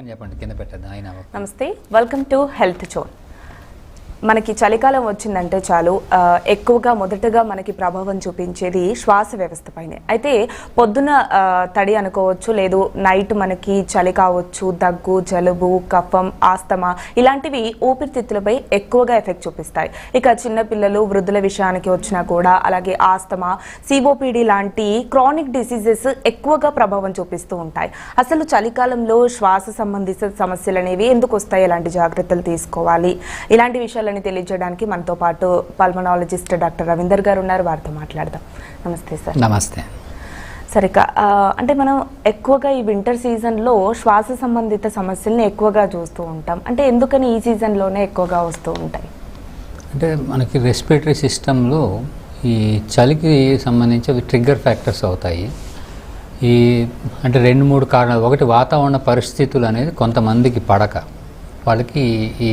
చెప్పండి. కింద పెట్టద్దు. ఆయన నమస్తే. వెల్కమ్ టు హెల్త్ చోన్ మనకి చలికాలం వచ్చిందంటే చాలు ఎక్కువగా మొదటగా మనకి ప్రభావం చూపించేది శ్వాస వ్యవస్థ పైనే. అయితే పొద్దున తడి అనుకోవచ్చు లేదు నైట్ మనకి చలి కావచ్చు దగ్గు జలుబు కఫం ఆస్తమా ఇలాంటివి ఊపిరితిత్తులపై ఎక్కువగా ఎఫెక్ట్ చూపిస్తాయి. ఇక చిన్నపిల్లలు వృద్ధుల విషయానికి వచ్చినా కూడా అలాగే ఆస్తమా సిఓపిడి లాంటి క్రానిక్ డిసీజెస్ ఎక్కువగా ప్రభావం చూపిస్తూ ఉంటాయి. అసలు చలికాలంలో శ్వాస సంబంధిత సమస్యలు అనేవి ఎందుకు వస్తాయి? ఎలాంటి జాగ్రత్తలు తీసుకోవాలి? ఇలాంటి విషయాలు విషయాలని తెలియజేయడానికి మనతో పాటు పల్మనాలజిస్ట్ డాక్టర్ రవీందర్ గారు ఉన్నారు. వారితో మాట్లాడదాం. నమస్తే సార్. నమస్తే. సరే ఇక, ఆ, అంటే మనం ఎక్కువగా ఈ వింటర్ సీజన్లో శ్వాస సంబంధిత సమస్యల్ని ఎక్కువగా చూస్తూ ఉంటాం. అంటే ఎందుకని ఈ సీజన్లోనే ఎక్కువగా వస్తూ ఉంటాయి? అంటే మనకి రెస్పిరేటరీ సిస్టంలో ఈ చలికి సంబంధించి అవి ట్రిగ్గర్ ఫ్యాక్టర్స్ అవుతాయి. ఈ అంటే రెండు మూడు కారణాలు. ఒకటి వాతావరణ పరిస్థితులు అనేది కొంతమందికి పడక. వాళ్ళకి ఈ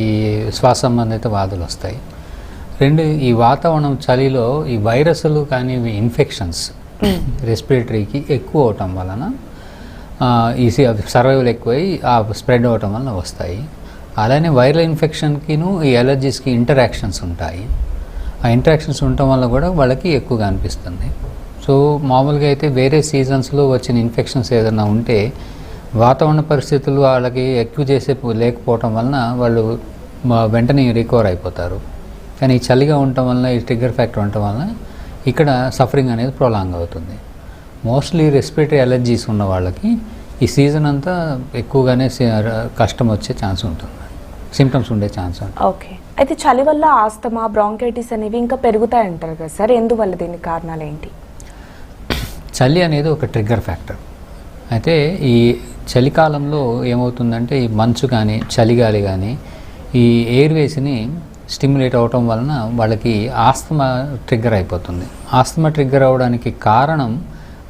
శ్వాస సంబంధిత వ్యాధులు వస్తాయి. రెండు ఈ వాతావరణం చలిలో ఈ వైరస్లు కానీ ఇన్ఫెక్షన్స్ రెస్పిరేటరీకి ఎక్కువ అవటం వలన ఈ సర్వైవల్ ఎక్కువై ఆ స్ప్రెడ్ అవటం వలన వస్తాయి. అలానే వైరల్ ఇన్ఫెక్షన్కిను ఈ ఎలర్జీస్కి ఇంటరాక్షన్స్ ఉంటాయి. ఆ ఇంటరాక్షన్స్ ఉండటం వల్ల కూడా వాళ్ళకి ఎక్కువగా అనిపిస్తుంది. సో మామూలుగా అయితే వేరే సీజన్స్లో వచ్చిన ఇన్ఫెక్షన్స్ ఏదైనా ఉంటే వాతావరణ పరిస్థితులు వాళ్ళకి ఎక్కువ చేసే లేకపోవటం వలన వాళ్ళు వెంటనే రికవర్ అయిపోతారు. కానీ ఈ చలిగా ఉండటం వలన ఈ ట్రిగ్గర్ ఫ్యాక్టర్ ఉండటం వలన ఇక్కడ సఫరింగ్ అనేది ప్రొలాంగ్ అవుతుంది. మోస్ట్లీ రెస్పిరేటరీ అలర్జీస్ ఉన్న వాళ్ళకి ఈ సీజన్ అంతా ఎక్కువగానే కష్టం వచ్చే ఛాన్స్ ఉంటుంది. సిమ్టమ్స్ ఉండే ఛాన్స్ ఉంటుంది. ఓకే. అయితే చలి వల్ల ఆస్తమా బ్రాంకైటిస్ అనేవి ఇంకా పెరుగుతాయి అంటారు కదా సార్? ఎందువల్ల దీనికి కారణాలు ఏంటి? చలి అనేది ఒక ట్రిగ్గర్ ఫ్యాక్టర్. అయితే ఈ చలికాలంలో ఏమవుతుందంటే ఈ మంచు కానీ చలిగాలి కానీ ఈ ఎయిర్వేస్ని స్టిమ్యులేట్ అవటం వలన వాళ్ళకి ఆస్తమా ట్రిగ్గర్ అయిపోతుంది. ఆస్తమా ట్రిగ్గర్ అవడానికి కారణం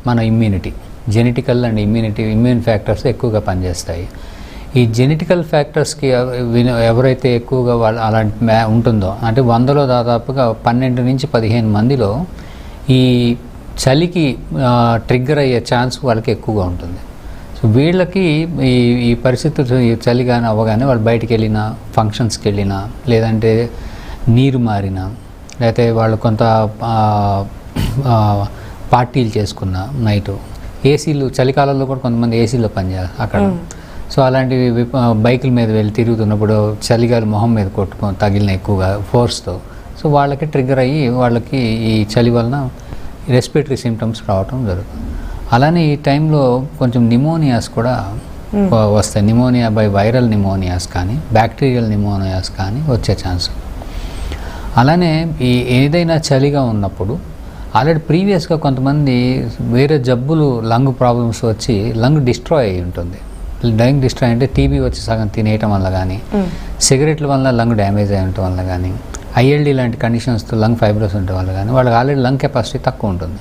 మన immunity. Genetical and immunity immune factors ఎక్కువగా పనిచేస్తాయి. ఈ జెనెటికల్ ఫ్యాక్టర్స్కి ఎవరైతే ఎక్కువగా వాళ్ళ అలాంటి మ్యా ఉంటుందో అంటే వందలో దాదాపుగా పన్నెండు నుంచి పదిహేను మందిలో ఈ చలికి ట్రిగ్గర్ అయ్యే ఛాన్స్ వాళ్ళకి ఎక్కువగా ఉంటుంది. సో వీళ్ళకి ఈ ఈ పరిస్థితులు చలి కానీ అవ్వగానే వాళ్ళు బయటికి వెళ్ళినా ఫంక్షన్స్కి వెళ్ళినా లేదంటే నీరు మారినా లేకపోతే వాళ్ళు కొంత పార్టీలు చేసుకున్న నైట్. ఏసీలు చలికాలంలో కూడా కొంతమంది ఏసీలో పనిచేయాలి అక్కడ. సో అలాంటివి బైకుల మీద వెళ్ళి తిరుగుతున్నప్పుడు చలిగాలి మొహం మీద కొట్టుకో తగిలిన ఎక్కువగా ఫోర్స్తో సో వాళ్ళకి ట్రిగ్గర్ అయ్యి వాళ్ళకి ఈ చలి వలన రెస్పిరేటరీ సిమ్టమ్స్ రావటం జరుగుతుంది. అలానే ఈ టైంలో కొంచెం నిమోనియాస్ కూడా వ- వస్తాయి. నిమోనియా బై వైరల్ నిమోనియాస్ కానీ బ్యాక్టీరియల్ నిమోనియాస్ కానీ వచ్చే ఛాన్స్ అలానే ఈ ఏదైనా చలిగా ఉన్నప్పుడు ఆల్రెడీ ప్రీవియస్గా కొంతమంది వేరే జబ్బులు లంగ్ ప్రాబ్లమ్స్ వచ్చి లంగ్ డిస్ట్రాయ్ అయి ఉంటుంది. లంగ్ డిస్ట్రాయ్ అంటే టీబీ వచ్చి సగం తినేయటం వల్ల కానీ సిగరెట్ల వల్ల లంగ్ డ్యామేజ్ అయి ఉండటం వల్ల కానీ ఐఎల్డి లాంటి కండిషన్స్తో లంగ్ ఫైబ్రస్ ఉండే వాళ్ళు కానీ వాళ్ళకి ఆల్రెడీ లంగ్ కెపాసిటీ తక్కువ ఉంటుంది.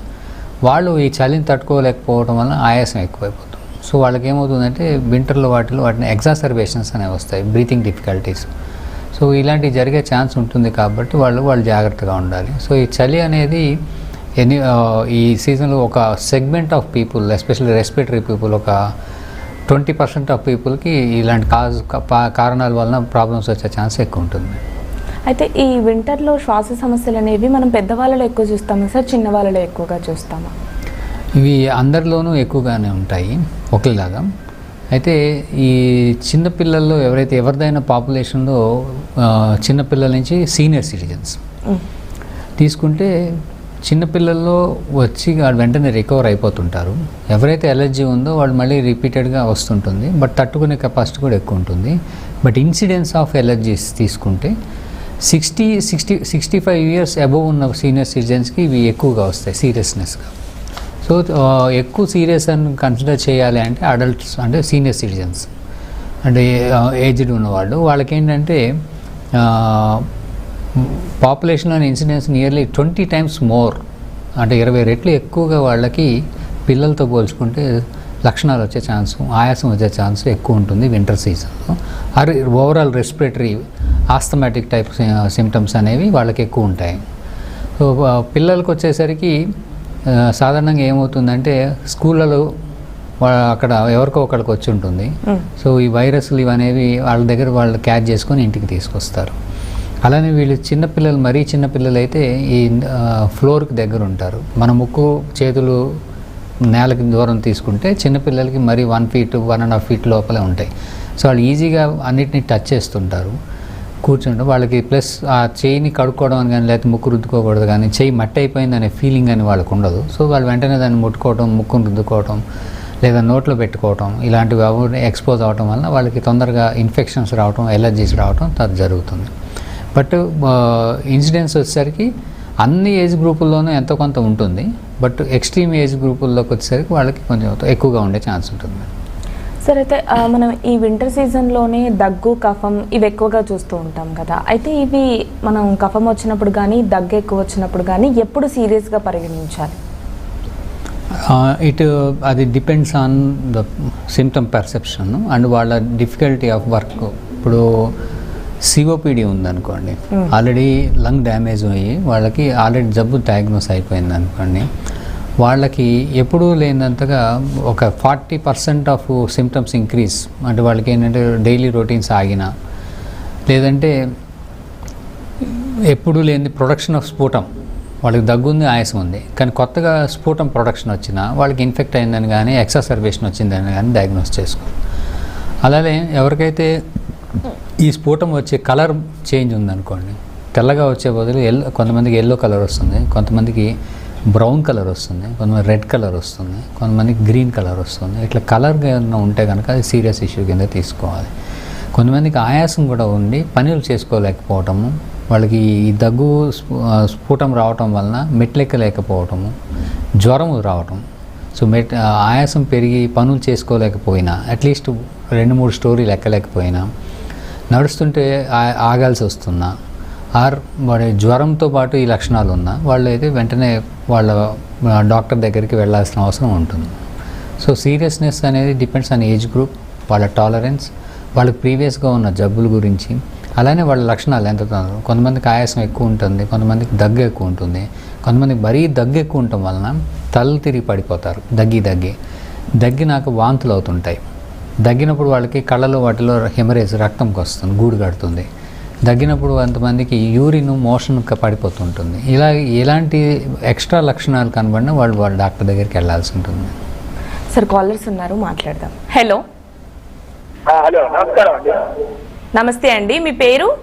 వాళ్ళు ఈ చలిని తట్టుకోలేకపోవడం వల్ల ఆయాసం ఎక్కువైపోతుంది. సో వాళ్ళకి ఏమవుతుందంటే వింటర్లో వాటిలో వాటిని ఎగ్జాసర్బేషన్స్ అనేవి వస్తాయి బ్రీతింగ్ డిఫికల్టీస్. సో ఇలాంటివి జరిగే ఛాన్స్ ఉంటుంది కాబట్టి వాళ్ళు వాళ్ళు జాగ్రత్తగా ఉండాలి. సో ఈ చలి అనేది ఎనీ ఈ సీజన్లో ఒక segment of people especially respiratory people ఒక ట్వంటీ పర్సెంట్ ఆఫ్ పీపుల్కి ఇలాంటి కాజ్ కారణాల వలన ప్రాబ్లమ్స్ వచ్చే ఛాన్స్ ఎక్కువ ఉంటుంది. అయితే ఈ వింటర్లో శ్వాస సమస్యలు అనేవి మనం పెద్దవాళ్ళలో ఎక్కువ చూస్తామా సార్? చిన్న వాళ్ళలో ఎక్కువగా చూస్తామా? ఇవి అందరిలోనూ ఎక్కువగానే ఉంటాయి ఒకేలాగా అయితే ఈ చిన్నపిల్లల్లో ఎవరైతే ఎవరిదైనా పాపులేషన్లో చిన్నపిల్లల నుంచి సీనియర్ సిటిజన్స్. తీసుకుంటే చిన్నపిల్లల్లో వచ్చి వాళ్ళు వెంటనే రికవర్ అయిపోతుంటారు. ఎవరైతే ఎలర్జీ ఉందో వాళ్ళు మళ్ళీ రిపీటెడ్గా వస్తుంటుంది. బట్ తట్టుకునే కెపాసిటీ కూడా ఎక్కువ ఉంటుంది. బట్ ఇన్సిడెన్స్ ఆఫ్ ఎలర్జీస్ తీసుకుంటే sixty sixty sixty five years above ఉన్న సీనియర్ సిటిజన్స్కి ఇవి ఎక్కువగా వస్తాయి సీరియస్నెస్గా సో ఎక్కువ సీరియస్ అని కన్సిడర్ చేయాలి అంటే అడల్ట్స్ అంటే సీనియర్ సిటిజన్స్ అంటే ఏజ్డ్ ఉన్నవాళ్ళు. వాళ్ళకి ఏంటంటే పాపులేషన్లోని incidence nearly twenty times more అంటే ఇరవై రెట్లు ఎక్కువగా వాళ్ళకి పిల్లలతో పోల్చుకుంటే లక్షణాలు వచ్చే ఛాన్స్ ఆయాసం వచ్చే ఛాన్స్ ఎక్కువ ఉంటుంది వింటర్ సీజన్లో or overall respiratory asthmatic type symptoms అనేవి వాళ్ళకి ఎక్కువ ఉంటాయి. సో పిల్లలకు వచ్చేసరికి సాధారణంగా ఏమవుతుందంటే స్కూళ్ళలో అక్కడ ఎవరికో ఒకరికి వచ్చి ఉంటుంది. సో ఈ వైరస్లు ఇవనేవి వాళ్ళ దగ్గర వాళ్ళు క్యాచ్ చేసుకొని ఇంటికి తీసుకొస్తారు. అలానే వీళ్ళు చిన్నపిల్లలు మరీ చిన్నపిల్లలు అయితే ఈ ఫ్లోర్కి దగ్గర ఉంటారు. మన ముక్కు చేతులు నేలకి దూరం తీసుకుంటే చిన్నపిల్లలకి మరీ one feet one and half feet లోపలే ఉంటాయి. సో వాళ్ళు ఈజీగా అన్నిటిని టచ్ చేస్తుంటారు. కూర్చుంటే వాళ్ళకి ప్లస్ ఆ చేయిని కడుక్కోవడం అని కానీ లేకపోతే ముక్కు రుద్దుకోకూడదు కానీ చేయి మట్టి అయిపోయింది అనే ఫీలింగ్ అని వాళ్ళకు ఉండదు. సో వాళ్ళు వెంటనే దాన్ని ముట్టుకోవడం ముక్కును రుద్దుకోవడం లేదా నోట్లో పెట్టుకోవటం ఇలాంటివి అవి ఎక్స్పోజ్ అవటం వలన వాళ్ళకి తొందరగా ఇన్ఫెక్షన్స్ రావటం ఎలర్జీస్ రావటం అది జరుగుతుంది. బట్ ఇన్సిడెన్స్ వచ్చేసరికి అన్ని ఏజ్ గ్రూపుల్లోనూ ఎంతో కొంత ఉంటుంది. బట్ ఎక్స్ట్రీమ్ ఏజ్ గ్రూపుల్లోకి వచ్చేసరికి వాళ్ళకి కొంచెం ఎక్కువగా ఉండే ఛాన్స్ ఉంటుంది. సరే అయితే మనం ఈ వింటర్ సీజన్లోనే దగ్గు కఫం ఇవి ఎక్కువగా చూస్తూ ఉంటాం కదా. అయితే ఇవి మనం కఫం వచ్చినప్పుడు కానీ దగ్గు ఎక్కువ వచ్చినప్పుడు కానీ ఎప్పుడు సీరియస్గా పరిగణించాలి? ఇట్ అది depends on the symptom perception and వాళ్ళ డిఫికల్టీ ఆఫ్ వర్క్ ఇప్పుడు సిఓపిడి ఉందనుకోండి. ఆల్రెడీ లంగ్ డ్యామేజ్ అయ్యి వాళ్ళకి ఆల్రెడీ జబ్బు డయాగ్నోస్ అయిపోయింది అనుకోండి వాళ్ళకి ఎప్పుడూ లేనంతగా ఒక forty percent of symptoms increase. అంటే వాళ్ళకి ఏంటంటే డైలీ రొటీన్స్ ఆగిన. లేదంటే ఎప్పుడూ లేని ప్రొడక్షన్ ఆఫ్ స్ఫోటం. వాళ్ళకి దగ్గుంది ఆయాసం ఉంది కానీ కొత్తగా స్ఫోటం ప్రొడక్షన్ వచ్చినా వాళ్ళకి ఇన్ఫెక్ట్ అయిందని కానీ ఎక్సర్సర్వేషన్ వచ్చిందని కానీ డయాగ్నోస్ చేసుకో. అలానే ఎవరికైతే ఈ స్ఫోటం వచ్చే కలర్ చేంజ్ ఉందనుకోండి తెల్లగా వచ్చే బదులు ఎల్లో కొంతమందికి ఎల్లో కలర్ వస్తుంది కొంతమందికి బ్రౌన్ కలర్ వస్తుంది కొంతమంది రెడ్ కలర్ వస్తుంది కొంతమందికి గ్రీన్ కలర్ వస్తుంది. ఇట్లా కలర్గా ఏమైనా ఉంటే కనుక అది సీరియస్ ఇష్యూ కింద తీసుకోవాలి. కొంతమందికి ఆయాసం కూడా ఉండి పనులు చేసుకోలేకపోవటము వాళ్ళకి ఈ దగ్గు స్ఫు- స్ఫుటం రావటం వలన మెట్లెక్కలేకపోవటము జ్వరము రావటం. సో మెట్ ఆయాసం పెరిగి పనులు చేసుకోలేకపోయినా అట్లీస్ట్ రెండు మూడు స్టోరీలు ఎక్కలేకపోయినా నడుస్తుంటే ఆగాల్సి వస్తున్నా ఆర్ వాడి జ్వరంతో పాటు ఈ లక్షణాలు ఉన్నా వాళ్ళు అయితే వెంటనే వాళ్ళ డాక్టర్ దగ్గరికి వెళ్ళాల్సిన అవసరం ఉంటుంది. సో సీరియస్నెస్ అనేది డిపెండ్స్ ఆన్ ఏజ్ గ్రూప్ వాళ్ళ టాలరెన్స్ వాళ్ళకి ప్రీవియస్గా ఉన్న జబ్బుల గురించి అలానే వాళ్ళ లక్షణాలు ఎంత కొంతమందికి ఆయాసం ఎక్కువ ఉంటుంది కొంతమందికి దగ్గు ఎక్కువ ఉంటుంది కొంతమందికి మరీ దగ్గు ఎక్కువ ఉండటం వలన తలలు తిరిగి పడిపోతారు దగ్గి దగ్గి. దగ్గి నాకు వాంతులు అవుతుంటాయి. దగ్గినప్పుడు వాళ్ళకి కళ్ళలో వాటిలో హెమరేజ్ రక్తంకి వస్తుంది గూడు కడుతుంది. దగ్గినప్పుడు కొంతమందికి యూరిన్ మోషన్ పడిపోతుంటుంది. ఇలా ఎలాంటి ఎక్స్ట్రా లక్షణాలు కనబడినా వాళ్ళు వాళ్ళ డాక్టర్ దగ్గరికి వెళ్ళాల్సి ఉంటుంది. సార్ కాలర్స్ ఉన్నారు మాట్లాడదాం. హలో. హలో నమస్కారం అండి. నమస్తే అండి మీ పేరు?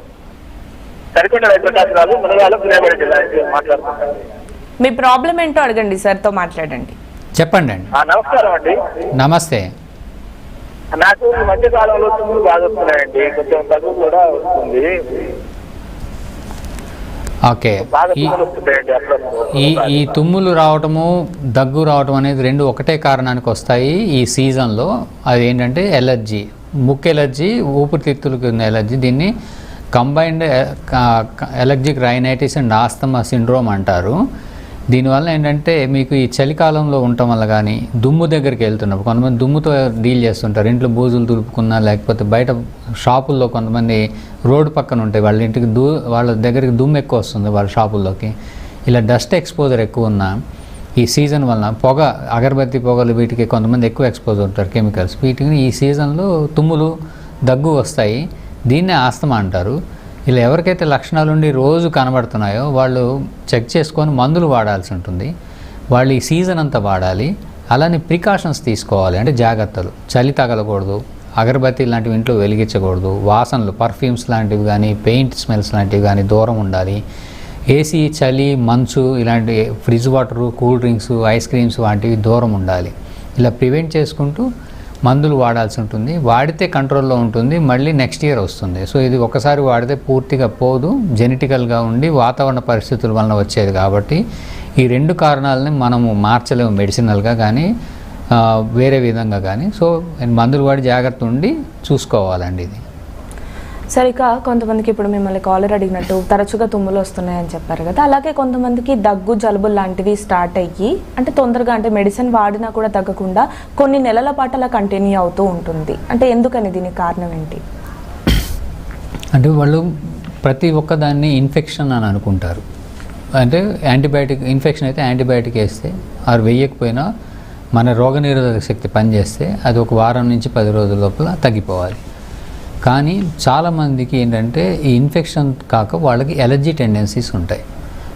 మీ ప్రాబ్లం ఏంటో అడగండి సార్తో మాట్లాడండి. చెప్పండి అండి నమస్కారం అండి. నమస్తే. నాకు ఈ మధ్య కాలంలో తుమ్ములు బాగా వస్తున్నాయండి. కొంచెం దగ్గు కూడా వస్తుంది. ఓకే. ఈ ఈ తుమ్ములు రావటము దగ్గు రావటం అనేది రెండు ఒకటే కారణానికి వస్తాయి ఈ సీజన్లో. అది ఏంటంటే ఎలర్జీ. ముక్ ఎలర్జీ ఊపిరితిత్తులకు ఉన్న ఎలర్జీ. దీన్ని combined allergic rhinitis and asthma syndrome అంటారు. దీనివల్ల ఏంటంటే మీకు ఈ చలికాలంలో ఉండటం వల్ల కానీ దుమ్ము దగ్గరికి వెళ్తున్నప్పుడు కొంతమంది దుమ్ముతో డీల్ చేస్తుంటారు. ఇంట్లో బూజులు దులుపుకున్నా లేకపోతే బయట షాపుల్లో కొంతమంది రోడ్డు పక్కన ఉంటాయి వాళ్ళ ఇంటికి దూ వాళ్ళ దగ్గరికి దుమ్ము ఎక్కువ వస్తుంది వాళ్ళ షాపుల్లోకి. ఇలా డస్ట్ ఎక్స్పోజర్ ఎక్కువ ఉన్నా ఈ సీజన్ వలన పొగ అగరబత్తి పొగలు వీటికి కొంతమంది ఎక్కువ ఎక్స్పోజ్ అవుతారు కెమికల్స్. వీటికి ఈ సీజన్లో తుమ్ములు దగ్గు వస్తాయి. దీన్నే ఆస్తమా అంటారు. ఇలా ఎవరికైతే లక్షణాలు ఉండి రోజు కనబడుతున్నాయో వాళ్ళు చెక్ చేసుకొని మందులు వాడాల్సి ఉంటుంది. వాళ్ళు ఈ సీజన్ అంతా వాడాలి. అలానే ప్రికాషన్స్ తీసుకోవాలి. అంటే జాగ్రత్తలు. చలి తగలకూడదు. అగరబత్తి లాంటివి ఇంట్లో వెలిగించకూడదు. వాసనలు పర్ఫ్యూమ్స్ లాంటివి కానీ పెయింట్ స్మెల్స్ లాంటివి కానీ దూరం ఉండాలి. ఏసీ చలి మంచు ఇలాంటి fridge water cool drinks ice creams వంటివి దూరం ఉండాలి. ఇలా ప్రివెంట్ చేసుకుంటూ మందులు వాడాల్సి ఉంటుంది. వాడితే కంట్రోల్లో ఉంటుంది. మళ్ళీ నెక్స్ట్ ఇయర్ వస్తుంది. సో ఇది ఒకసారి వాడితే పూర్తిగా పోదు. జెనెటికల్గా ఉండి వాతావరణ పరిస్థితుల వలన వచ్చేది కాబట్టి ఈ రెండు కారణాలని మనము మార్చలేము మెడిసినల్గా కానీ వేరే విధంగా కానీ. సో మందులు వాడి జాగ్రత్త ఉండి చూసుకోవాలండి ఇది. సరే ఇక కొంతమందికి ఇప్పుడు మిమ్మల్ని కాలర్ అడిగినట్టు తరచుగా తుమ్ములు వస్తున్నాయని చెప్పారు కదా. అలాగే కొంతమందికి దగ్గు జలుబు లాంటివి స్టార్ట్ అయ్యి అంటే తొందరగా అంటే మెడిసిన్ వాడినా కూడా తగ్గకుండా కొన్ని నెలల పాటు అలా కంటిన్యూ అవుతూ ఉంటుంది. అంటే ఎందుకని దీనికి కారణం ఏంటి? అంటే వాళ్ళు ప్రతి ఒక్కదాన్ని ఇన్ఫెక్షన్ అని అనుకుంటారు. అంటే యాంటీబయాటిక్ ఇన్ఫెక్షన్ అయితే యాంటీబయాటిక్ వేస్తే ఆరు వేయకపోయినా మన రోగనిరోధక శక్తి పనిచేస్తే అది ఒక వారం నుంచి పది రోజుల లోపల తగ్గిపోవాలి. కానీ చాలామందికి ఏంటంటే ఈ ఇన్ఫెక్షన్ కాక వాళ్ళకి ఎలర్జీ టెండెన్సీస్ ఉంటాయి.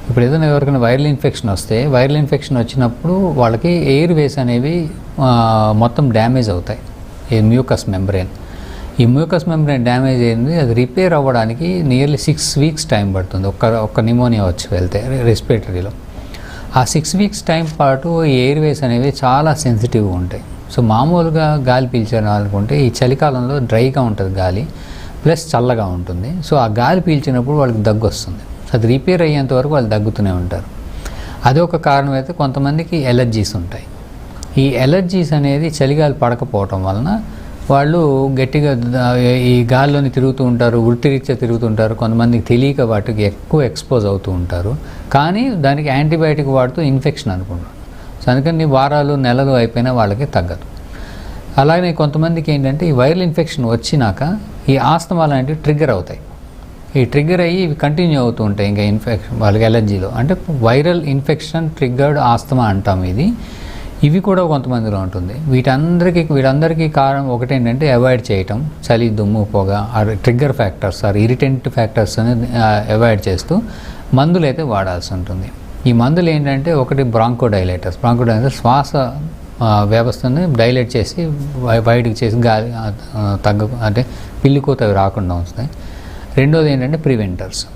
ఇప్పుడు ఏదైనా ఎవరికైనా వైరల్ ఇన్ఫెక్షన్ వస్తే వైరల్ ఇన్ఫెక్షన్ వచ్చినప్పుడు వాళ్ళకి ఎయిర్ వేస్ అనేవి మొత్తం డ్యామేజ్ అవుతాయి. ఈ మ్యూకస్ మెంబ్రెయిన్ ఈ మ్యూకస్ మెంబ్రెయిన్ డ్యామేజ్ అయింది అది రిపేర్ అవ్వడానికి నియర్లీ సిక్స్ వీక్స్ టైం పడుతుంది. ఒక్క ఒక్క నిమోనియా వచ్చి వెళ్తే రెస్పిరేటరీలో ఆ సిక్స్ వీక్స్ టైం పాటు ఎయిర్ వేస్ అనేవి చాలా సెన్సిటివ్గా ఉంటాయి. సో మామూలుగా గాలి పీల్చాలనుకుంటే ఈ చలికాలంలో డ్రైగా ఉంటుంది గాలి ప్లస్ చల్లగా ఉంటుంది. సో ఆ గాలి పీల్చినప్పుడు వాళ్ళకి దగ్గు వస్తుంది. అది రిపేర్ అయ్యేంత వరకు వాళ్ళు దగ్గుతూనే ఉంటారు. అదొక కారణం అయితే కొంతమందికి ఎలర్జీస్ ఉంటాయి. ఈ ఎలర్జీస్ అనేది చలిగాలి పడకపోవటం వలన వాళ్ళు గట్టిగా ఈ గాల్లోని తిరుగుతూ ఉంటారు వృత్తిరీత్యా తిరుగుతుంటారు కొంతమందికి తెలియక వాటికి ఎక్కువ ఎక్స్పోజ్ అవుతూ ఉంటారు. కానీ దానికి యాంటీబయాటిక్ వాడుతూ ఇన్ఫెక్షన్ అనుకుంటారు. అందుకని వారాలు నెలలు అయిపోయినా వాళ్ళకి తగ్గదు. అలాగే కొంతమందికి ఏంటంటే ఈ వైరల్ ఇన్ఫెక్షన్ వచ్చినాక ఈ ఆస్తమా లాంటివి ట్రిగ్గర్ అవుతాయి. ఈ ట్రిగ్గర్ అయ్యి ఇవి కంటిన్యూ అవుతూ ఉంటాయి ఇంకా ఇన్ఫెక్షన్ వాళ్ళకి ఎలర్జీలో. అంటే వైరల్ ఇన్ఫెక్షన్ ట్రిగ్గర్డ్ ఆస్తమా అంటాం ఇది. ఇవి కూడా కొంతమందిలో ఉంటుంది. వీటందరికీ వీటందరికీ కారణం ఒకటేంటంటే అవాయిడ్ చేయటం. చలి దుమ్ము పొగ or trigger factors or irritant factors అనేది అవాయిడ్ చేస్తూ మందులు అయితే వాడాల్సి ఉంటుంది. ఈ మందులు ఏంటంటే ఒకటి బ్రాంకోడైలేటర్స్. బ్రాంకోడైలేటర్స్ శ్వాస వ్యవస్థని డైలేట్ చేసి బయ- బయటికి చేసి గాలి తగ్గ అంటే పిల్లికోత అవి రాకుండా ఉంచుతాయి రెండోది ఏంటంటే ప్రివెంటర్స్.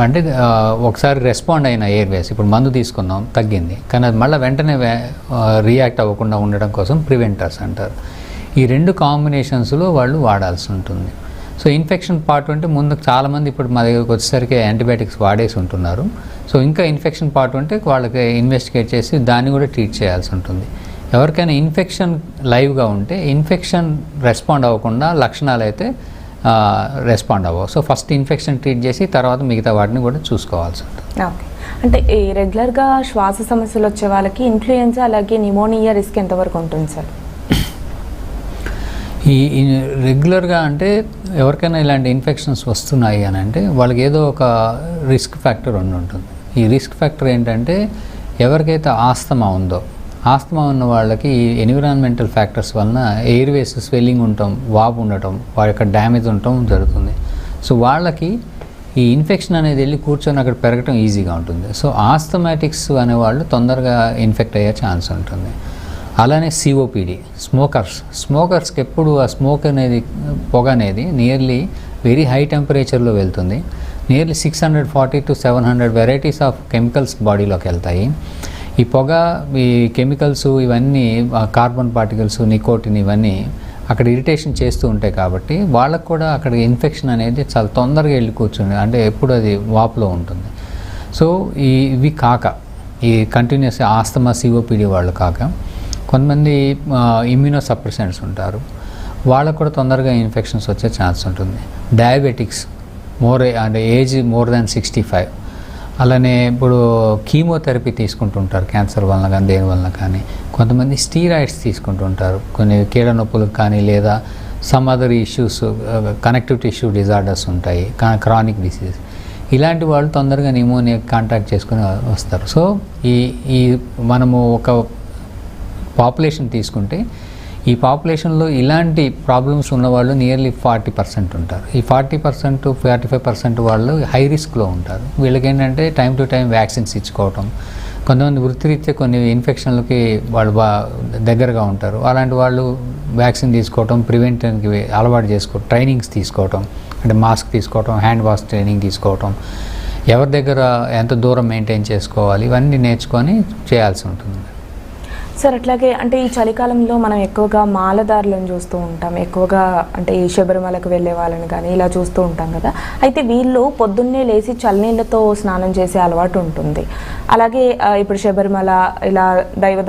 అంటే ఒకసారి రెస్పాండ్ అయిన ఎయిర్వేస్ ఇప్పుడు మందు తీసుకున్నాం తగ్గింది. కానీ అది మళ్ళీ వెంటనే రియాక్ట్ అవ్వకుండా ఉండడం కోసం ప్రివెంటర్స్ అంటారు. ఈ రెండు కాంబినేషన్స్లో వాళ్ళు వాడాల్సి ఉంటుంది. సో ఇన్ఫెక్షన్ పార్ట్ అంటే ముందు చాలామంది ఇప్పుడు మా దగ్గరకు వచ్చేసరికి యాంటీబయాటిక్స్ వాడేసి ఉంటున్నారు. సో ఇంకా ఇన్ఫెక్షన్ పార్ట్ ఉంటే వాళ్ళకి ఇన్వెస్టిగేట్ చేసి దాన్ని కూడా ట్రీట్ చేయాల్సి ఉంటుంది. ఎవరికైనా ఇన్ఫెక్షన్ లైవ్గా ఉంటే ఇన్ఫెక్షన్ రెస్పాండ్ అవ్వకుండా లక్షణాలు అయితే రెస్పాండ్ అవ్వవు. సో ఫస్ట్ ఇన్ఫెక్షన్ ట్రీట్ చేసి తర్వాత మిగతా వాటిని కూడా చూసుకోవాల్సి ఉంటుంది. ఓకే. అంటే ఈ రెగ్యులర్గా శ్వాస సమస్యలు వచ్చే వాళ్ళకి ఇన్ఫ్లుయెన్జా అలాగే నిమోనియా రిస్క్ ఎంతవరకు ఉంటుంది సార్? ఈ రెగ్యులర్గా అంటే ఎవరికైనా ఇలాంటి ఇన్ఫెక్షన్స్ వస్తున్నాయి అని అంటే వాళ్ళకి ఏదో ఒక రిస్క్ ఫ్యాక్టర్ ఉండి ఉంటుంది. ఈ రిస్క్ ఫ్యాక్టర్ ఏంటంటే ఎవరికైతే ఆస్తమా ఉందో ఆస్తమా ఉన్న వాళ్ళకి ఈ ఎన్విరాన్మెంటల్ ఫ్యాక్టర్స్ వలన ఎయిర్ వేస్ స్వెల్లింగ్ ఉండటం వాపు ఉండటం వారి యొక్క డ్యామేజ్ ఉండటం జరుగుతుంది. సో వాళ్ళకి ఈ ఇన్ఫెక్షన్ అనేది వెళ్ళి కూర్చొని అక్కడ పెరగటం ఈజీగా ఉంటుంది. సో ఆస్థమాటిక్స్ అనేవాళ్ళు తొందరగా ఇన్ఫెక్ట్ అయ్యే ఛాన్స్ ఉంటుంది. అలానే సిఓపిడి స్మోకర్స్ స్మోకర్స్కి ఎప్పుడు ఆ స్మోక్ అనేది పొగ అనేది నియర్లీ వెరీ హై టెంపరేచర్లో వెళ్తుంది. Nearly six hundred forty to seven hundred varieties of chemicals బాడీలోకి వెళ్తాయి. ఈ పొగ ఈ కెమికల్స్ ఇవన్నీ కార్బన్ పార్టికల్స్ నికోటిన్ ఇవన్నీ అక్కడ ఇరిటేషన్ చేస్తూ ఉంటాయి కాబట్టి వాళ్ళకు కూడా అక్కడ ఇన్ఫెక్షన్ అనేది చాలా తొందరగా వెళ్ళి కూర్చుంది అంటే ఎప్పుడు అది వాపులో ఉంటుంది. సో ఈ ఇవి కాక ఈ కంటిన్యూస్ ఆస్తమా సిఓపిడి వాళ్ళు కాక కొంతమంది ఇమ్యూనో సప్రెసెంట్స్ ఉంటారు. వాళ్ళకు కూడా తొందరగా ఇన్ఫెక్షన్స్ వచ్చే ఛాన్స్ ఉంటుంది. డయాబెటిక్స్ మోర్ అంటే age more than sixty five అలానే ఇప్పుడు కీమోథెరపీ తీసుకుంటుంటారు క్యాన్సర్ వలన కానీ దేని వలన కానీ. కొంతమంది స్టీరాయిడ్స్ తీసుకుంటుంటారు. కొన్ని కీడ నొప్పులకు కానీ లేదా some other issues connective tissue disorders ఉంటాయి క్రానిక్ డిసీజ్ ఇలాంటి వాళ్ళు తొందరగా నిమోనియా కాంటాక్ట్ చేసుకుని వస్తారు. సో ఈ ఈ మనము ఒక పాపులేషన్ తీసుకుంటే ఈ పాపులేషన్లో ఇలాంటి ప్రాబ్లమ్స్ ఉన్నవాళ్ళు నియర్లీ ఫార్టీ పర్సెంట్ ఉంటారు. ఈ forty percent forty five percent వాళ్ళు హై రిస్క్లో ఉంటారు. వీళ్ళకి ఏంటంటే టైం టు టైం వ్యాక్సిన్స్ ఇచ్చుకోవటం కొంతమంది వృత్తిరీత్యా కొన్ని ఇన్ఫెక్షన్లకి వాళ్ళు బా దగ్గరగా ఉంటారు. అలాంటి వాళ్ళు వ్యాక్సిన్ తీసుకోవటం ప్రివెంటన్కి అలవాటు చేసుకో ట్రైనింగ్స్ తీసుకోవటం అంటే మాస్క్ తీసుకోవటం హ్యాండ్ వాష్ ట్రైనింగ్ తీసుకోవటం ఎవరి దగ్గర ఎంత దూరం మెయింటైన్ చేసుకోవాలి ఇవన్నీ నేర్చుకొని చేయాల్సి ఉంటుంది. సార్ అట్లాగే అంటే ఈ చలికాలంలో మనం ఎక్కువగా మాలదారులను చూస్తూ ఉంటాం. ఎక్కువగా అంటే ఈ శబరిమలకు వెళ్ళే వాళ్ళని కానీ ఇలా చూస్తూ ఉంటాం కదా. అయితే వీళ్ళు పొద్దున్నే లేచి చల్లనీళ్ళతో స్నానం చేసే అలవాటు ఉంటుంది. అలాగే ఇప్పుడు శబరిమల ఇలా దైవ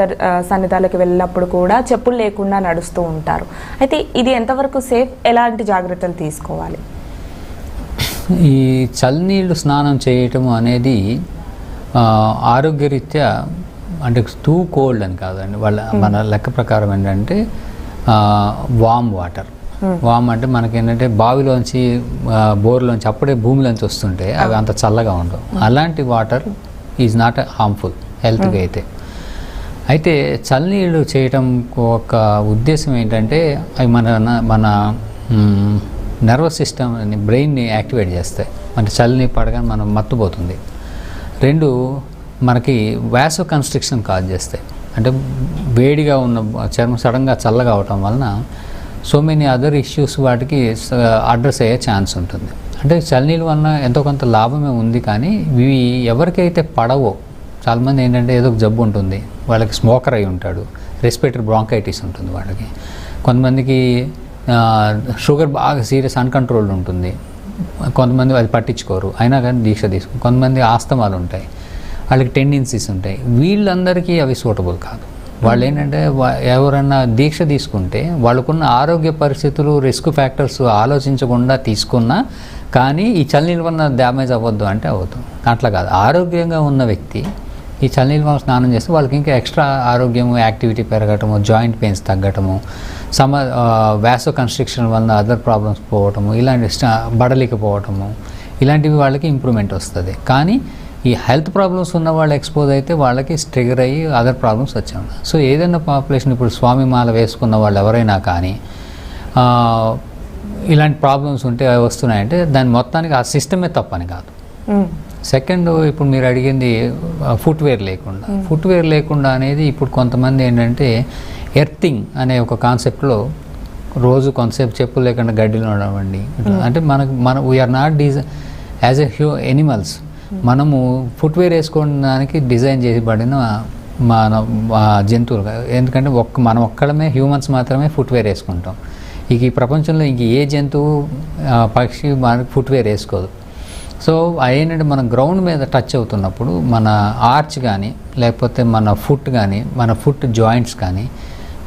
సన్నిధాలకు వెళ్ళినప్పుడు కూడా చెప్పులు లేకుండా నడుస్తూ ఉంటారు. అయితే ఇది ఎంతవరకు సేఫ్? ఎలాంటి జాగ్రత్తలు తీసుకోవాలి? ఈ చల్లనీళ్ళు స్నానం చేయటం అనేది ఆరోగ్యరీత్యా అంటే టూ కోల్డ్ అని కాదండి. వాళ్ళ మన లెక్క ప్రకారం ఏంటంటే వామ్ వాటర్. వామ్ అంటే మనకి ఏంటంటే బావిలోంచి బోర్లోంచి అప్పుడే భూమిలోంచి వస్తుంటే అవి అంత చల్లగా ఉండవు. అలాంటి వాటర్ ఈజ్ నాట్ హార్మ్ఫుల్ హెల్త్కి అయితే. అయితే చల్లనీళ్ళు చేయటం ఒక ఉద్దేశం ఏంటంటే అవి మన మన నర్వస్ సిస్టమ్ బ్రెయిన్ని యాక్టివేట్ చేస్తాయి. అంటే చల్లని పడగానే మనం మత్తుపోతుంది. రెండు మనకి వ్యాసో కన్స్ట్రిక్షన్ కాజ్ చేస్తాయి. అంటే వేడిగా ఉన్న చర్మం సడన్గా చల్లగా అవటం వలన సో మెనీ అదర్ ఇష్యూస్ వాటికి అడ్రస్ అయ్యే ఛాన్స్ ఉంటుంది. అంటే చలనీల వలన ఎంతో కొంత లాభమే ఉంది కానీ ఇవి ఎవరికైతే పడవో చాలామంది ఏంటంటే ఏదో ఒక జబ్బు ఉంటుంది వాళ్ళకి స్మోకర్ అయి ఉంటాడు రెస్పిరేటరీ బ్రాంకైటిస్ ఉంటుంది వాళ్ళకి. కొంతమందికి షుగర్ బాగా సీరియస్ అన్కంట్రోల్డ్ ఉంటుంది. కొంతమంది అది పట్టించుకోరు అయినా కానీ దీక్ష తీసుకో కొంతమంది ఆస్తమాలు ఉంటాయి. వాళ్ళకి టెండెన్సీస్ ఉంటాయి. వీళ్ళందరికీ అవి సూటబుల్ కాదు. వాళ్ళు ఏంటంటే ఎవరన్నా దీక్ష తీసుకుంటే వాళ్ళకున్న ఆరోగ్య పరిస్థితులు రిస్క్ ఫ్యాక్టర్స్ ఆలోచించకుండా తీసుకున్నా కానీ ఈ చల్లనీళ్ళ డ్యామేజ్ అవ్వద్దు అంటే అవుతుంది అట్లా కాదు. ఆరోగ్యంగా ఉన్న వ్యక్తి ఈ చల్లనీళ్ళ స్నానం చేస్తే వాళ్ళకి ఇంకా ఎక్స్ట్రా ఆరోగ్యము యాక్టివిటీ పెరగటము జాయింట్ పెయిన్స్ తగ్గటము సమ వ్యాసో కన్స్ట్రిక్షన్ వలన అదర్ ప్రాబ్లమ్స్ పోవటము ఇలాంటి స్ట- బడలికపోవటము ఇలాంటివి వాళ్ళకి ఇంప్రూవ్మెంట్ వస్తుంది. కానీ ఈ హెల్త్ ప్రాబ్లమ్స్ ఉన్న వాళ్ళు ఎక్స్పోజ్ అయితే వాళ్ళకి స్ట్రిగర్ అయ్యి అదర్ ప్రాబ్లమ్స్ వచ్చాయి సో ఏదైనా పాపులేషన్ ఇప్పుడు స్వామి మాల వేసుకున్న వాళ్ళు ఎవరైనా కానీ ఇలాంటి ప్రాబ్లమ్స్ ఉంటే అవి వస్తున్నాయంటే దాని మొత్తానికి ఆ సిస్టమే తప్పని కాదు. సెకండ్ ఇప్పుడు మీరు అడిగింది ఫుట్వేర్ లేకుండా. ఫుట్వేర్ లేకుండా అనేది ఇప్పుడు కొంతమంది ఏంటంటే ఎర్తింగ్ అనే ఒక కాన్సెప్ట్లో రోజు కొంతసేపు చెప్పులు లేకుండా గడ్డిలో ఇట్లా. అంటే మనకు మన వీఆర్ నాట్ డిజై యాజ్ ఎ హ్యూ ఎనిమల్స్ మనము ఫుట్వేర్ వేసుకోవడానికి డిజైన్ చేయబడిన మన జంతువులు ఎందుకంటే ఒక్క మనం ఒక్కడమే హ్యూమన్స్ మాత్రమే ఫుట్వేర్ వేసుకుంటాం. ఇక ఈ ప్రపంచంలో ఇంక ఏ జంతువు పక్షి మనకి ఫుట్వేర్ వేసుకోదు. సో ఏంటంటే మన గ్రౌండ్ మీద టచ్ అవుతున్నప్పుడు మన ఆర్చ్ కానీ లేకపోతే మన ఫుట్ కానీ మన ఫుట్ జాయింట్స్ కానీ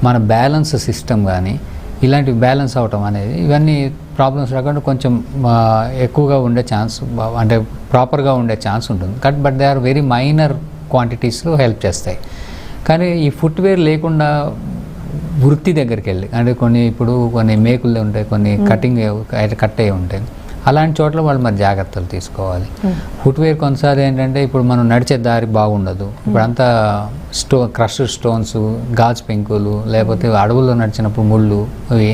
మన బ్యాలెన్స్ సిస్టమ్ కానీ ఇలాంటివి బ్యాలెన్స్ అవటం అనేది ఇవన్నీ ప్రాబ్లమ్స్ రాకుండా కొంచెం ఎక్కువగా ఉండే ఛాన్స్ అంటే ప్రాపర్గా ఉండే ఛాన్స్ ఉంటుంది. Cut but they are very minor క్వాంటిటీస్లో help చేస్తాయి. కానీ ఈ ఫుట్వేర్ లేకుండా వృత్తి దగ్గరికి వెళ్ళి అంటే కొన్ని ఇప్పుడు కొన్ని మేకులు ఉంటాయి కొన్ని కటింగ్ కట్ అయ్యి ఉంటాయి. అలాంటి చోట్ల వాళ్ళు మరి జాగ్రత్తలు తీసుకోవాలి. ఫుట్వేర్ కొన్నిసార్లు ఏంటంటే ఇప్పుడు మనం నడిచే దారి బాగుండదు. ఇప్పుడంతా స్టో క్రష్ స్టోన్స్ గాజు పెంకులు లేకపోతే అడవుల్లో నడిచినప్పుడు ముళ్ళు అవి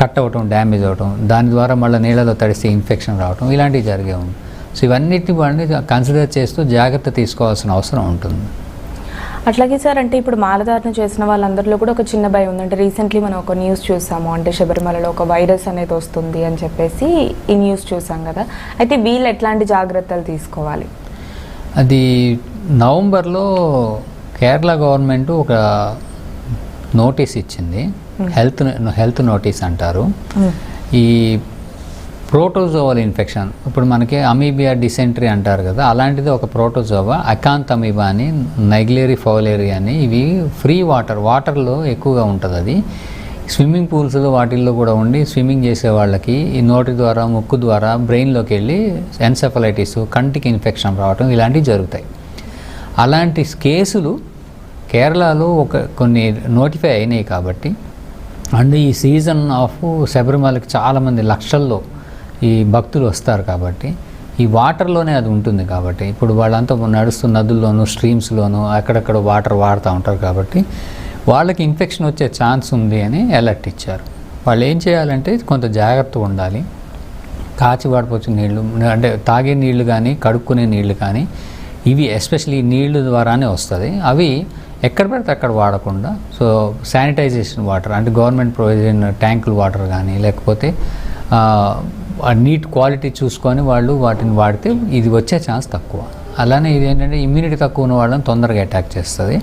కట్ అవ్వటం డ్యామేజ్ అవ్వటం దాని ద్వారా మళ్ళీ నీళ్ళలో తడిస్తే ఇన్ఫెక్షన్ రావటం ఇలాంటివి జరిగే ఉంది సో ఇవన్నిటి వాడిని కన్సిడర్ చేస్తూ జాగ్రత్త తీసుకోవాల్సిన అవసరం ఉంటుంది. అట్లాగే సార్ అంటే ఇప్పుడు మాలధారణ చేసిన వాళ్ళందరిలో కూడా ఒక చిన్న భయం ఉంది అంటే రీసెంట్లీ మనం ఒక న్యూస్ చూసాము. అంటే శబరిమలలో ఒక వైరస్ అనేది వస్తుంది అని చెప్పేసి ఈ న్యూస్ చూసాం కదా. అయితే వీళ్ళు ఎట్లాంటి జాగ్రత్తలు తీసుకోవాలి? అది నవంబర్లో కేరళ గవర్నమెంట్ ఒక నోటీస్ ఇచ్చింది. హెల్త్ హెల్త్ నోటీస్ అంటారు. ఈ ప్రోటోజోవల్ ఇన్ఫెక్షన్. ఇప్పుడు మనకి అమీబియా డిసెంట్రీ అంటారు కదా అలాంటిది ఒక ప్రోటోజోవా అకాంత్ అమీబా అని నైగ్లేరి ఫౌలేరి అని ఇవి ఫ్రీ వాటర్ వాటర్లో ఎక్కువగా ఉంటుంది అది. స్విమ్మింగ్ పూల్స్లో వాటిల్లో కూడా ఉండి స్విమ్మింగ్ చేసే వాళ్ళకి ఈ నోటి ద్వారా ముక్కు ద్వారా బ్రెయిన్లోకి వెళ్ళి ఎన్సెఫలైటిస్ కంటికి ఇన్ఫెక్షన్ రావటం ఇలాంటివి జరుగుతాయి. అలాంటి కేసులు కేరళలో ఒక కొన్ని నోటిఫై అయినాయి కాబట్టి అండ్ ఈ సీజన్ ఆఫ్ శబరిమలకి చాలామంది లక్షల్లో ఈ భక్తులు వస్తారు కాబట్టి ఈ వాటర్లోనే అది ఉంటుంది కాబట్టి ఇప్పుడు వాళ్ళంతా నడుస్తున్న నదుల్లోనూ స్ట్రీమ్స్లోనూ అక్కడక్కడ వాటర్ వాడుతూ ఉంటారు కాబట్టి వాళ్ళకి ఇన్ఫెక్షన్ వచ్చే ఛాన్స్ ఉంది అని అలర్ట్ ఇచ్చారు. వాళ్ళు ఏం చేయాలంటే కొంత జాగ్రత్త ఉండాలి. కాచి వాడిపోవచ్చు నీళ్ళు అంటే తాగే నీళ్ళు కానీ కడుక్కునే నీళ్ళు కానీ ఇవి ఎస్పెషల్లీ నీళ్ళు ద్వారానే వస్తుంది. అవి ఎక్కడ పడితే అక్కడ వాడకుండా సో శానిటైజేషన్ వాటర్ అంటే గవర్నమెంట్ ప్రొవిజన్ ట్యాంకుల వాటర్ కానీ లేకపోతే నీట్ క్వాలిటీ చూసుకొని వాళ్ళు వాటిని వాడితే ఇది వచ్చే ఛాన్స్ తక్కువ. అలానే ఇది ఏంటంటే ఇమ్యూనిటీ తక్కువ ఉన్న వాళ్ళని తొందరగా అటాక్ చేస్తుంది.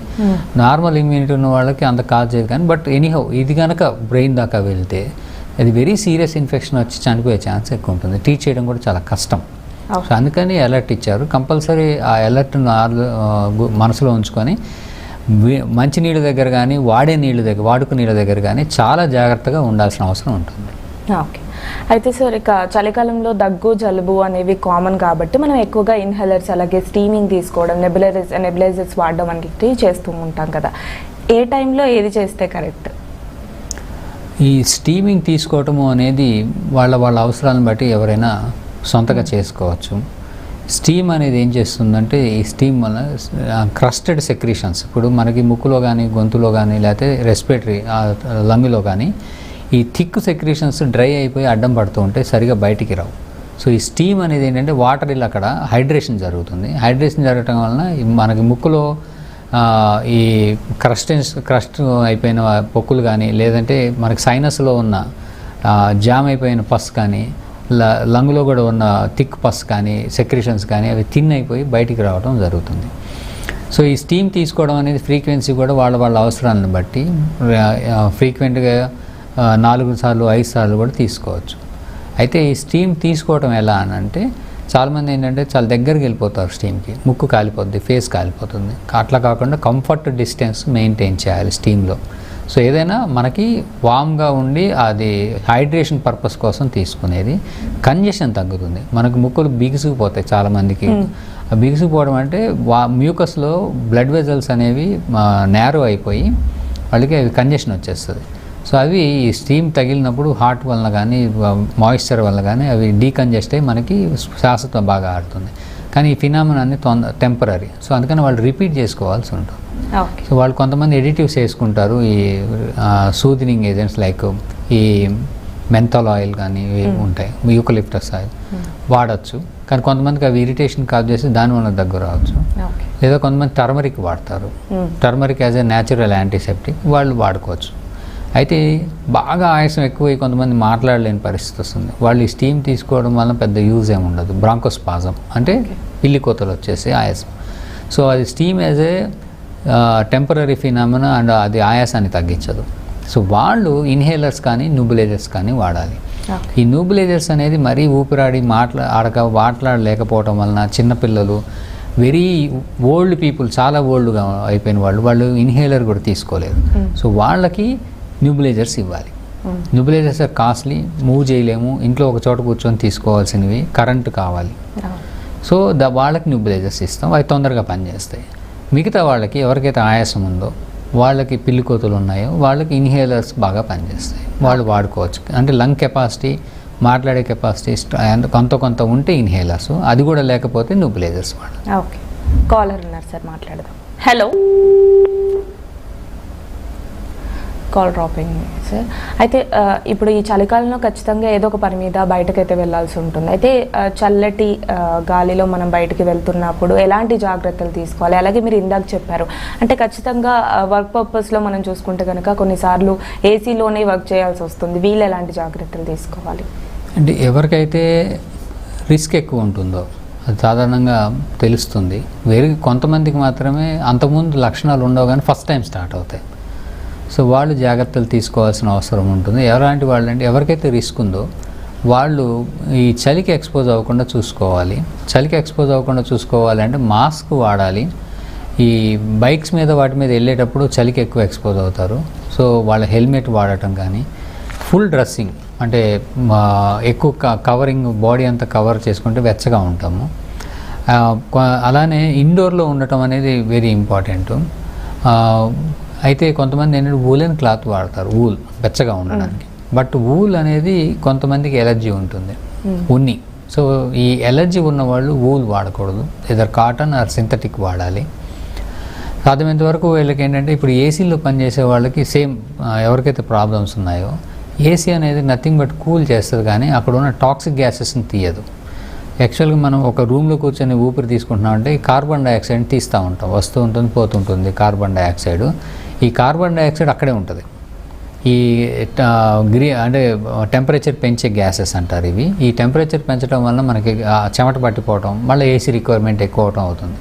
నార్మల్ ఇమ్యూనిటీ ఉన్న వాళ్ళకి అంత కాజ్ చేయదు కానీ బట్ ఎనీహౌ ఇది కనుక బ్రెయిన్ దాకా వెళ్తే అది వెరీ సీరియస్ ఇన్ఫెక్షన్ వచ్చి చనిపోయే ఛాన్స్ ఎక్కువ ఉంటుంది. ట్రీట్ చేయడం కూడా చాలా కష్టం. సో అందుకని అలర్ట్ ఇచ్చారు. కంపల్సరీ ఆ అలర్ట్ను మనసులో ఉంచుకొని మంచి నీళ్ళ దగ్గర కానీ వాడే నీళ్ళ దగ్గర వాడుక నీళ్ళ దగ్గర కానీ చాలా జాగ్రత్తగా ఉండాల్సిన అవసరం ఉంటుంది. ఓకే అయితే సార్ ఇక చలికాలంలో దగ్గు జలుబు అనేవి కామన్ కాబట్టి మనం ఎక్కువగా ఇన్హెలర్స్ అలాగే స్టీమింగ్ తీసుకోవడం నెబులైజర్స్ నెబులైజర్స్ వాడడం అనేది చేస్తూ ఉంటాం కదా. ఏ టైంలో ఏది చేస్తే కరెక్ట్ ఈ స్టీమింగ్ తీసుకోవటము అనేది వాళ్ళ వాళ్ళ అవసరాలను బట్టి ఎవరైనా సొంతగా చేసుకోవచ్చు. స్టీమ్ అనేది ఏం చేస్తుందంటే ఈ స్టీమ్ వల్ల క్రస్టెడ్ సెక్రీషన్స్ ఇప్పుడు మనకి ముక్కులో కానీ గొంతులో కానీ లేకపోతే రెస్పిరేటరీ లంగ్లో కానీ ఈ థిక్ సెక్రీషన్స్ డ్రై అయిపోయి అడ్డం పడుతూ ఉంటే సరిగా బయటికి రావు. సో ఈ స్టీమ్ అనేది ఏంటంటే వాటర్ ఇలా అక్కడ హైడ్రేషన్ జరుగుతుంది. హైడ్రేషన్ జరగటం వలన మనకి ముక్కులో ఈ క్రస్టెన్స్ క్రస్ట్ అయిపోయిన పొక్కులు కానీ లేదంటే మనకి సైనస్లో ఉన్న జామ్ అయిపోయిన పస్ కానీ ల- లంగ్లో కూడా ఉన్న థిక్ పస్ కానీ సెక్రేషన్స్ కానీ అవి థిన్ అయిపోయి బయటికి రావడం జరుగుతుంది. సో ఈ స్టీమ్ తీసుకోవడం అనేది ఫ్రీక్వెన్సీ కూడా వాళ్ళ వాళ్ళ అవసరాలను బట్టి ఫ్రీక్వెంట్గా నాలుగు సార్లు ఐదు సార్లు కూడా తీసుకోవచ్చు. అయితే ఈ స్టీమ్ తీసుకోవడం ఎలా అని అంటే చాలామంది ఏంటంటే చాలా దగ్గరికి వెళ్ళిపోతారు స్టీమ్కి. ముక్కు కాలిపోద్ది ఫేస్ కాలిపోతుంది. అట్లా కాకుండా కంఫర్ట్ డిస్టెన్స్ మెయింటైన్ చేయాలి స్టీమ్లో. సో ఏదైనా మనకి వామ్గా ఉండి అది హైడ్రేషన్ పర్పస్ కోసం తీసుకునేది కంజెషన్ తగ్గుతుంది. మనకు ముక్కులు బిగుసుకుపోతాయి చాలామందికి. బిగుసుకుపోవడం అంటే వా మ్యూకస్లో బ్లడ్ వెజల్స్ అనేవి నేరో అయిపోయి వాళ్ళకి అవి కంజెషన్ వచ్చేస్తుంది. సో అవి ఈ స్టీమ్ తగిలినప్పుడు హార్ట్ వలన కానీ మాయిశ్చర్ వల్ల కానీ అవి డీకంజెస్ట్ అయ్యి మనకి శ్వాసతో బాగా ఆడుతుంది. కానీ ఈ ఫినామినా అన్ని తొంద టెంపరీ సో అందుకని వాళ్ళు రిపీట్ చేసుకోవాల్సి ఉంటుంది. సో వాళ్ళు కొంతమంది ఎడిటివ్స్ వేసుకుంటారు. ఈ సూదినింగ్ ఏజెంట్స్ లైక్ ఈ మెంథాల్ ఆయిల్ కానీ ఉంటాయి. Eucalyptus oil. వాడచ్చు. కానీ కొంతమందికి అవి ఇరిటేషన్ కాజ్ చేసి దానివల్ల దగ్గర రావచ్చు. లేదా కొంతమంది టర్మరిక్ వాడతారు. Turmeric as a natural antiseptic వాళ్ళు వాడుకోవచ్చు. అయితే బాగా ఆయాసం ఎక్కువై కొంతమంది మాట్లాడలేని పరిస్థితి వస్తుంది. వాళ్ళు ఈ స్టీమ్ తీసుకోవడం వల్ల పెద్ద యూజ్ ఏమి ఉండదు. బ్రాంకోస్పాజం అంటే పిల్లి కోతలు వచ్చేసి ఆయాసం. సో అది steam as a temporary phenomena and అది ఆయాసాన్ని తగ్గించదు. సో వాళ్ళు ఇన్హేలర్స్ కానీ న్యూబులైజర్స్ కానీ వాడాలి. ఈ న్యూబులైజర్స్ అనేది మరీ ఊపిరాడి మాట్లా ఆడక మాట్లాడలేకపోవటం వలన చిన్నపిల్లలు వెరీ ఓల్డ్ పీపుల్ చాలా ఓల్డ్గా అయిపోయిన వాళ్ళు వాళ్ళు ఇన్హేలర్ కూడా తీసుకోలేరు సో వాళ్ళకి న్యూబులైజర్స్ ఇవ్వాలి. న్యూబులైజర్స్ ఆర్ కాస్ట్లీ మూవ్ చేయలేము. ఇంట్లో ఒక చోట కూర్చొని తీసుకోవాల్సినవి. కరెంట్ కావాలి. సో ద వాళ్ళకి న్యూబులైజర్స్ ఇస్తాం. అవి తొందరగా పనిచేస్తాయి. మిగతా వాళ్ళకి ఎవరికైతే ఆయాసం ఉందో వాళ్ళకి పిల్లి కోతులు ఉన్నాయో వాళ్ళకి ఇన్హేలర్స్ బాగా పనిచేస్తాయి. వాళ్ళు వాడుకోవచ్చు. అంటే లంగ్ కెపాసిటీ మాట్లాడే కెపాసిటీ కొంత కొంత ఉంటే ఇన్హేలర్స్ అది కూడా లేకపోతే న్యూబులైజర్స్ వాడాలి. ఓకే. కాలర్ ఉన్నారు సార్ మాట్లాడదాం. హలో కాల్ డ్రాపింగ్ సార్ అయితే ఇప్పుడు ఈ చలికాలంలో ఖచ్చితంగా ఏదో ఒక పని మీద బయటకైతే వెళ్ళాల్సి ఉంటుంది. అయితే చల్లటి గాలిలో మనం బయటికి వెళ్తున్నప్పుడు ఎలాంటి జాగ్రత్తలు తీసుకోవాలి? అలాగే మీరు ఇందాక చెప్పారు. అంటే ఖచ్చితంగా వర్క్ పర్పస్లో మనం చూసుకుంటే కనుక కొన్నిసార్లు ఏసీలోనే వర్క్ చేయాల్సి వస్తుంది. వీళ్ళు ఎలాంటి జాగ్రత్తలు తీసుకోవాలి? అంటే ఎవరికైతే రిస్క్ ఎక్కువ ఉంటుందో అది సాధారణంగా తెలుస్తుంది. వేరే కొంతమందికి మాత్రమే అంతకుముందు లక్షణాలు ఉండవు కానీ ఫస్ట్ టైం స్టార్ట్ అవుతాయి. సో వాళ్ళు జాగ్రత్తలు తీసుకోవాల్సిన అవసరం ఉంటుంది. ఎలాంటి వాళ్ళు అంటే ఎవరికైతే రిస్క్ ఉందో వాళ్ళు ఈ చలికి ఎక్స్పోజ్ అవ్వకుండా చూసుకోవాలి. చలికి ఎక్స్పోజ్ అవ్వకుండా చూసుకోవాలంటే మాస్క్ వాడాలి. ఈ బైక్స్ మీద వాటి మీద వెళ్ళేటప్పుడు చలికి ఎక్కువ ఎక్స్పోజ్ అవుతారు. సో వాళ్ళ హెల్మెట్ వాడటం కానీ ఫుల్ డ్రెస్సింగ్ అంటే మా ఎక్కువ కవరింగ్ బాడీ అంతా కవర్ చేసుకుంటే వెచ్చగా ఉంటాము. అలానే ఇండోర్లో ఉండటం అనేది వెరీ ఇంపార్టెంట్. అయితే కొంతమంది ఏంటంటే వూలెన్ క్లాత్ వాడతారు వూల్ వెచ్చగా ఉండడానికి. బట్ వూల్ అనేది కొంతమందికి ఎలర్జీ ఉంటుంది. ఉన్ని. సో ఈ ఎలర్జీ ఉన్న వాళ్ళు వూల్ వాడకూడదు. ఇదర్ కాటన్ ఆర్ సింథటిక్ వాడాలి. సాధ్యమైనంత వరకు వీళ్ళకి ఏంటంటే ఇప్పుడు ఏసీలో పనిచేసే వాళ్ళకి సేమ్ ఎవరికైతే ప్రాబ్లమ్స్ ఉన్నాయో ఏసీ అనేది నథింగ్ బట్ కూల్ చేస్తుంది కానీ అక్కడ ఉన్న టాక్సిక్ గ్యాసెస్ని తీయదు. యాక్చువల్గా మనం ఒక రూమ్లో కూర్చొని ఊపిరి తీసుకుంటున్నాం అంటే కార్బన్ డైఆక్సైడ్ తీస్తూ ఉంటాం. వస్తూ ఉంటుంది పోతుంటుంది కార్బన్ డైఆక్సైడ్ ఈ కార్బన్ డైఆక్సైడ్ అక్కడే ఉంటుంది. ఈ గ్రీ అంటే టెంపరేచర్ పెంచే గ్యాసెస్ అంటారు ఇవి. ఈ టెంపరేచర్ పెంచడం వల్ల మనకి చెమట పట్టిపోవటం మళ్ళీ ఏసీ రిక్వైర్మెంట్ ఎక్కువ అవటం అవుతుంది.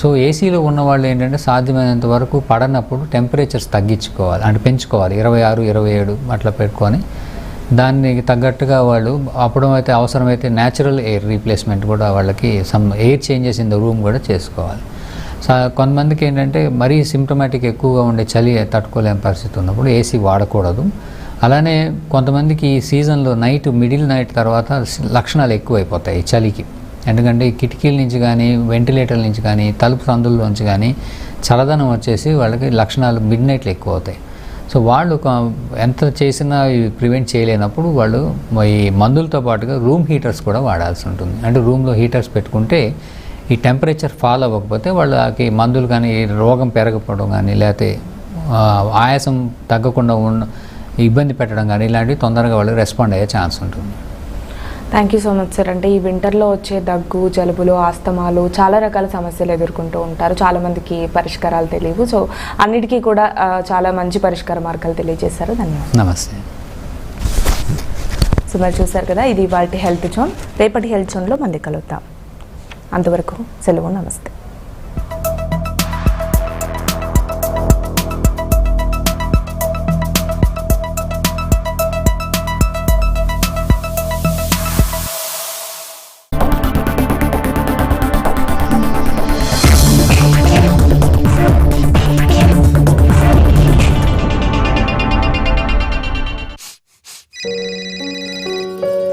సో ఏసీలో ఉన్న వాళ్ళు ఏంటంటే సాధ్యమైనంత వరకు పడనప్పుడు టెంపరేచర్స్ తగ్గించుకోవాలి అంటే పెంచుకోవాలి. ఇరవై ఆరు ఇరవై ఏడు అట్లా పెట్టుకొని దానికి తగ్గట్టుగా వాళ్ళు అప్పుడమైతే అవసరమైతే న్యాచురల్ ఎయిర్ రీప్లేస్మెంట్ కూడా వాళ్ళకి some air changes in the room కూడా చేసుకోవాలి. కొంతమందికి ఏంటంటే మరీ సిమ్టమాటిక్ ఎక్కువగా ఉండే చలి తట్టుకోలేని పరిస్థితి ఉన్నప్పుడు ఏసీ వాడకూడదు. అలానే కొంతమందికి ఈ సీజన్లో నైట్ మిడిల్ నైట్ తర్వాత లక్షణాలు ఎక్కువైపోతాయి చలికి. ఎందుకంటే కిటికీల నుంచి కానీ వెంటిలేటర్ల నుంచి కానీ తలుపు సందుల్లోంచి కానీ చల్లదనం వచ్చేసి వాళ్ళకి లక్షణాలు మిడ్ నైట్లు ఎక్కువ అవుతాయి సో వాళ్ళు ఒక- ఎంత చేసినా ప్రివెంట్ చేయలేనప్పుడు వాళ్ళు ఈ మందులతో పాటుగా రూమ్ హీటర్స్ కూడా వాడాల్సి ఉంటుంది. అంటే రూమ్లో హీటర్స్ పెట్టుకుంటే ఈ టెంపరేచర్ ఫాల్ అవ్వకపోతే వాళ్ళకి మందులు కానీ రోగం పెరగకపోవడం కానీ లేకపోతే ఆయాసం తగ్గకుండా ఉన్న ఇబ్బంది పెట్టడం కానీ ఇలాంటివి తొందరగా వాళ్ళు రెస్పాండ్ అయ్యే ఛాన్స్ ఉంటుంది. Thank you so much sir అంటే ఈ వింటర్లో వచ్చే దగ్గు జలుబులు ఆస్తమాలు చాలా రకాల సమస్యలు ఎదుర్కొంటూ ఉంటారు. చాలా మందికి పరిష్కారాలు తెలియవు. సో అన్నిటికీ కూడా చాలా మంచి పరిష్కార మార్గాలు తెలియజేశారు. ధన్యవాదాలు. నమస్తే. సో మరి చూసారు కదా ఇది వాటి హెల్త్ జోన్ రేపటి హెల్త్ జోన్లో మళ్ళీ కలుద్దాం. అంతవరకు సెలవు నమస్తే.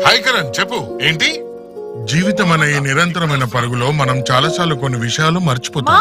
హాయ్ కరణ్ చెప్పు. ఏంటి? జీవితం అనే ఈ నిరంతరమైన పరుగులో మనం చాలాసార్లు కొన్ని విషయాలు మర్చిపోతాం.